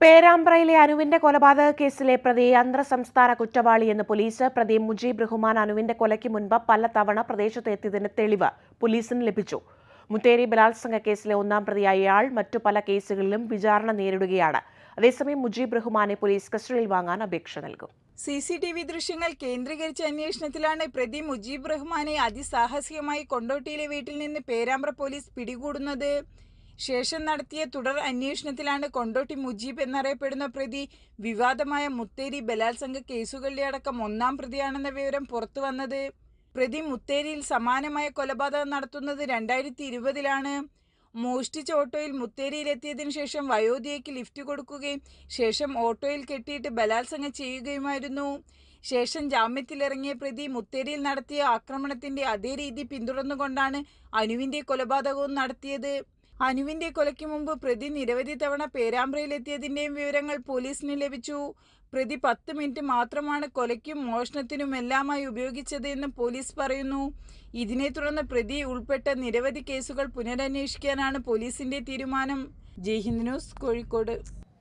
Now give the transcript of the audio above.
പേരാമ്പ്രയിലെ അനുവിന്റെ കൊലപാതക കേസിലെ പ്രതി അന്തർ സംസ്ഥാന കുറ്റവാളിയെന്ന് പോലീസ് പ്രതി മുജീബ് റഹ്മാൻ അനുവിന്റെ കൊലയ്ക്ക് മുൻപ് പലതവണ പ്രദേശത്ത് എത്തിയതിന് തെളിവ് പോലീസിന് ലഭിച്ചു. മുത്തേരി ബലാത്സംഗ കേസിലെ ഒന്നാം പ്രതിയായ ഇയാൾ മറ്റു പല കേസുകളിലും വിചാരണ നേരിടുകയാണ്. അതേസമയം മുജീബ് റഹ്മാനെ പോലീസ് കസ്റ്റഡിയിൽ വാങ്ങാൻ അപേക്ഷ നൽകും. സി സി ടി വി ദൃശ്യങ്ങൾ കേന്ദ്രീകരിച്ച അന്വേഷണത്തിലാണ് പ്രതി മുജീബ് റഹ്മാനെ അതിസാഹസികമായി കൊണ്ടോട്ടിയിലെ വീട്ടിൽ നിന്ന് പേരാമ്പ്ര പോലീസ് പിടികൂടുന്നത്. ശേഷം നടത്തിയ തുടർ അന്വേഷണത്തിലാണ് കൊണ്ടോട്ടി മുജീബ് എന്നറിയപ്പെടുന്ന പ്രതി വിവാദമായ മുത്തേരി ബലാത്സംഗ കേസുകളിലെ അടക്കം ഒന്നാം പ്രതിയാണെന്ന വിവരം പുറത്തു വന്നത്. പ്രതി മുത്തേരിയിൽ സമാനമായ കൊലപാതകം നടത്തുന്നത് രണ്ടായിരത്തി ഇരുപതിലാണ് മോഷ്ടിച്ച ഓട്ടോയിൽ മുത്തേരിയിലെത്തിയതിനു ശേഷം വയോധികയ്ക്ക് ലിഫ്റ്റ് കൊടുക്കുകയും ശേഷം ഓട്ടോയിൽ കെട്ടിയിട്ട് ബലാത്സംഗം ചെയ്യുകയുമായിരുന്നു. ശേഷം ജാമ്യത്തിലിറങ്ങിയ പ്രതി മുത്തേരിയിൽ നടത്തിയ ആക്രമണത്തിന്റെ അതേ രീതി പിന്തുടർന്നുകൊണ്ടാണ് അനുവിന്റെ കൊലപാതകവും നടത്തിയത്. അനുവിന്റെ കൊലയ്ക്ക് മുമ്പ് പ്രതി നിരവധി തവണ പേരാമ്പ്രയിലെത്തിയതിന്റെയും വിവരങ്ങൾ പോലീസിന് ലഭിച്ചു. പ്രതി പത്ത് മിനിറ്റ് മാത്രമാണ് കൊലയ്ക്കും മോഷണത്തിനുമെല്ലാമായി ഉപയോഗിച്ചത് എന്ന് പോലീസ് പറയുന്നു. ഇതിനെ തുടർന്ന് പ്രതി ഉൾപ്പെട്ട നിരവധി കേസുകൾ പുനരന്വേഷിക്കാനാണ് പോലീസിന്റെ തീരുമാനം. ജയ്ഹിന്ദ് ന്യൂസ് കോഴിക്കോട്.